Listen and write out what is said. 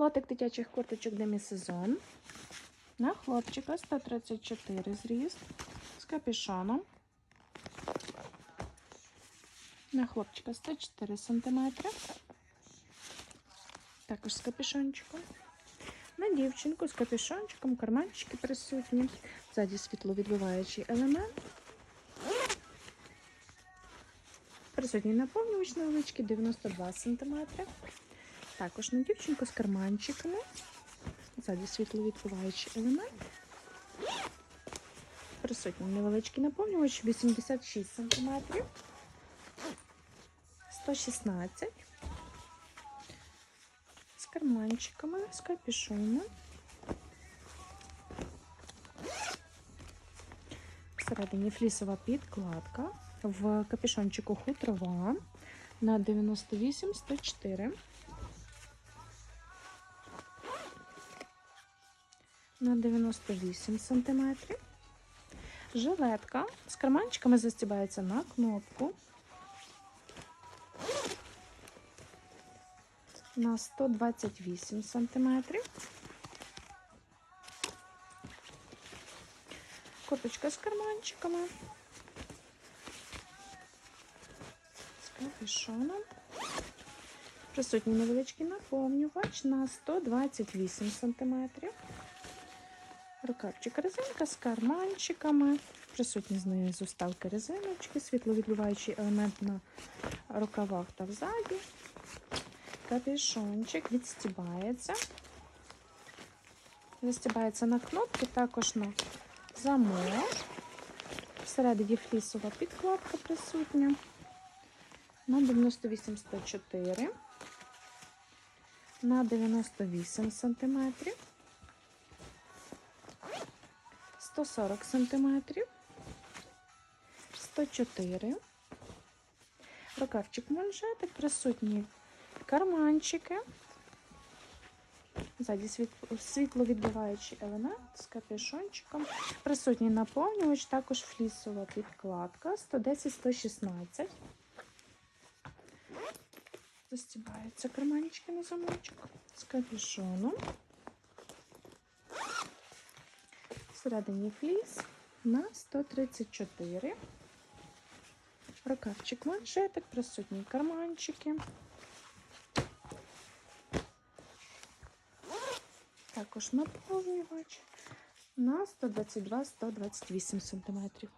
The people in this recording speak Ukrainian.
Лотик дитячих курточок демісезон. На хлопчика 134 зріст з капюшоном. На хлопчика 104 см. Також з капюшончиком. На дівчинку з капюшончиком, карманчики присутні. Ззаді світловідбиваючий елемент. Присутній наповнювач невеличкий 92 см. Також на дівчинку з карманчиками. Ззаді світловідбиваючий елемент. Присутній невеличкий наповнювач 86 см. 116 з карманчиками, з капюшоном. Всередині флісова підкладка. В капюшончику хутрова на 98 На 98 сантиметрів. Жилетка з карманчиками застібається на кнопку. на 128 сантиметрів. Курточка з карманчиками. З капюшоном. Присутній невеличкий наповнювач на 128 сантиметрів. Рукавчик резинка з карманчиками. Присутні знизу ставки резиночки, світловідбиваючий елемент на рукавах та взаді. Капюшончик відстібається. Застібається на кнопки, також на замок. Всередині флісова підкладка присутня. На 98 104, на 98 сантиметрів, 140 сантиметрів, 104. Рукавчик манжетик присутній карманчики. Ззаді світловідбиваючий елемент з капюшончиком. Присутній наповнювач, також флісова підкладка 110-116. Застібаються карманчики на замочок з капюшоном. Всередині фліс на 134. Рукавчик манжетик, присутні карманчики. Також наповнювач на 122-128 см.